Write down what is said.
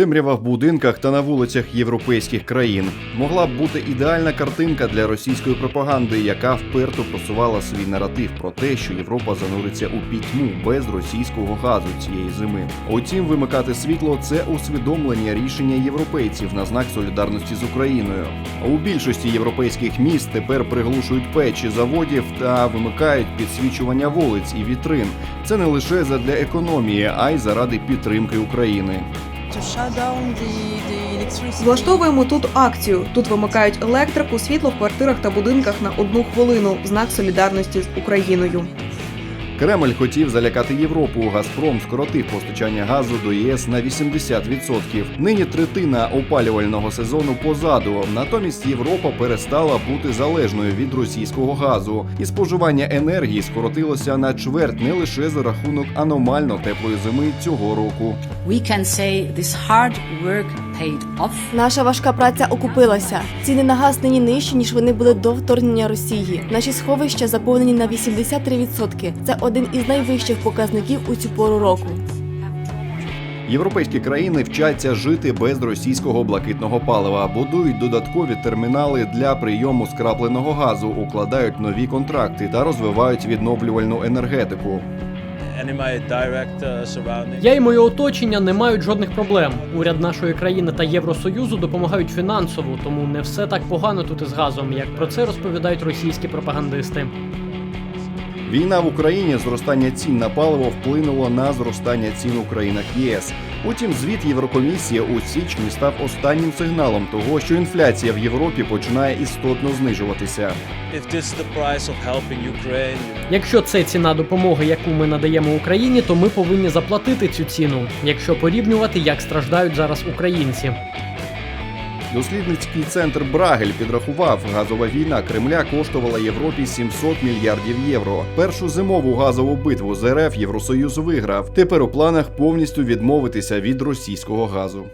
Темрява в будинках та на вулицях європейських країн могла б бути ідеальна картинка для російської пропаганди, яка вперто просувала свій наратив про те, що Європа зануриться у пітьму без російського газу цієї зими. Утім, вимикати світло це усвідомлення рішення європейців на знак солідарності з Україною. У більшості європейських міст тепер приглушують печі заводів та вимикають підсвічування вулиць і вітрин. Це не лише задля економії, а й заради підтримки України. Влаштовуємо тут акцію. Тут вимикають електрику, світло в квартирах та будинках на одну хвилину в знак солідарності з Україною. Кремль хотів залякати Європу. Газпром скоротив постачання газу до ЄС на 80%. Нині третина опалювального сезону позаду. Натомість Європа перестала бути залежною від російського газу, і споживання енергії скоротилося на чверть не лише за рахунок аномально теплої зими цього року. we can say this hard work paid off. Наша важка праця окупилася. Ціни на газ нині нижчі, ніж вони були до вторгнення Росії. Наші сховища заповнені на 83%. Це один із найвищих показників у цю пору року. Європейські країни вчаться жити без російського блакитного палива, будують додаткові термінали для прийому скрапленого газу, укладають нові контракти та розвивають відновлювальну енергетику. uh. Я і моє оточення не мають жодних проблем. Уряд нашої країни та Євросоюзу допомагають фінансово, тому не все так погано тут із газом, як про це розповідають російські пропагандисти. Війна в Україні, зростання цін на паливо вплинуло на зростання цін у країнах ЄС. Утім, звіт Єврокомісії у січні став останнім сигналом того, що інфляція в Європі починає істотно знижуватися. Якщо це ціна допомоги, яку ми надаємо Україні, то ми повинні заплатити цю ціну, якщо порівнювати, як страждають зараз українці. Дослідницький центр Брагель підрахував, газова війна Кремля коштувала Європі 700 мільярдів євро. Першу зимову газову битву з РФ Євросоюз виграв. Тепер у планах повністю відмовитися від російського газу.